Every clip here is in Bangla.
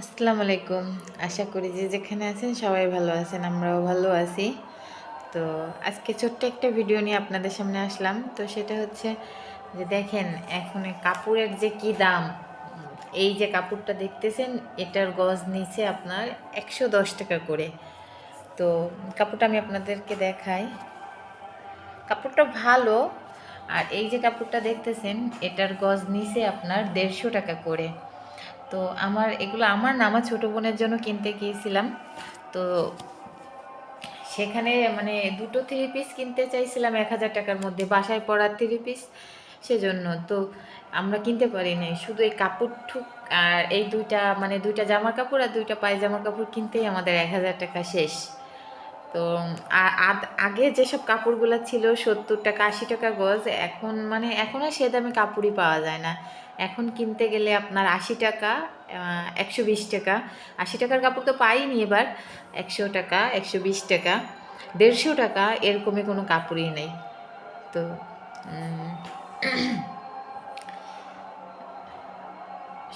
আসসালামু আলাইকুম। আশা করি যে যেখানে আছেন সবাই ভালো আছেন, আমরাও ভালো আছি। তো আজকে ছোট্ট একটা ভিডিও নিয়ে আপনাদের সামনে আসলাম। তো সেটা হচ্ছে যে দেখেন, এখন কাপড়ের যে কি দাম, এই যে কাপড়টা দেখতেছেন, এটার গজ নিচে আপনার একশো দশ টাকা করে। তো কাপড়টা আমি আপনাদেরকে দেখাই। কাপড়টা ভালো, আর এই যে কাপড়টা দেখতেছেন, এটার গজ নিচে আপনার দেড়শো টাকা করে। তো আমার, এগুলো আমার না, আমার ছোটো বোনের জন্য কিনতে গিয়েছিলাম। তো সেখানে মানে দুটো থ্রি পিস কিনতে চাইছিলাম এক হাজার টাকার মধ্যে, বাসায় পড়ার থ্রি পিস সেজন্য। তো আমরা কিনতে পারি নাই, শুধু এই কাপড় ঠুক আর এই দুইটা মানে দুইটা জামা কাপড় আর দুইটা পায়জামা কাপড় কিনতেই আমাদের এক হাজার টাকা শেষ। তো আগে যেসব কাপড়গুলো ছিল সত্তর টাকা আশি টাকা গজ, এখন মানে এখন আর সে দামে কাপড়ই পাওয়া যায় না। এখন কিনতে গেলে আপনার আশি টাকা একশো বিশ টাকা আশি টাকার কাপড় তো পাইনি এবার একশো টাকা একশো বিশ টাকা দেড়শো টাকা এরকমই কোনো কাপড়ই নেই। তো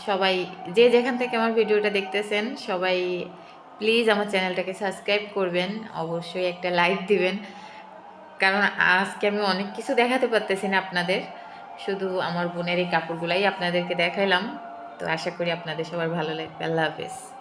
সবাই যে যেখান থেকে আমার ভিডিওটা দেখতেছেন, সবাই প্লিজ আমার চ্যানেলটাকে সাবস্ক্রাইব করবেন, অবশ্যই একটা লাইক দিবেন। কারণ আজকে আমি অনেক কিছু দেখাতে পারতেছি না আপনাদের, শুধু আমার বোনের এই কাপড়গুলাই আপনাদেরকে দেখাইলাম। তো আশা করি আপনাদের সবার ভালো লাগবে। আল্লাহ হাফেজ।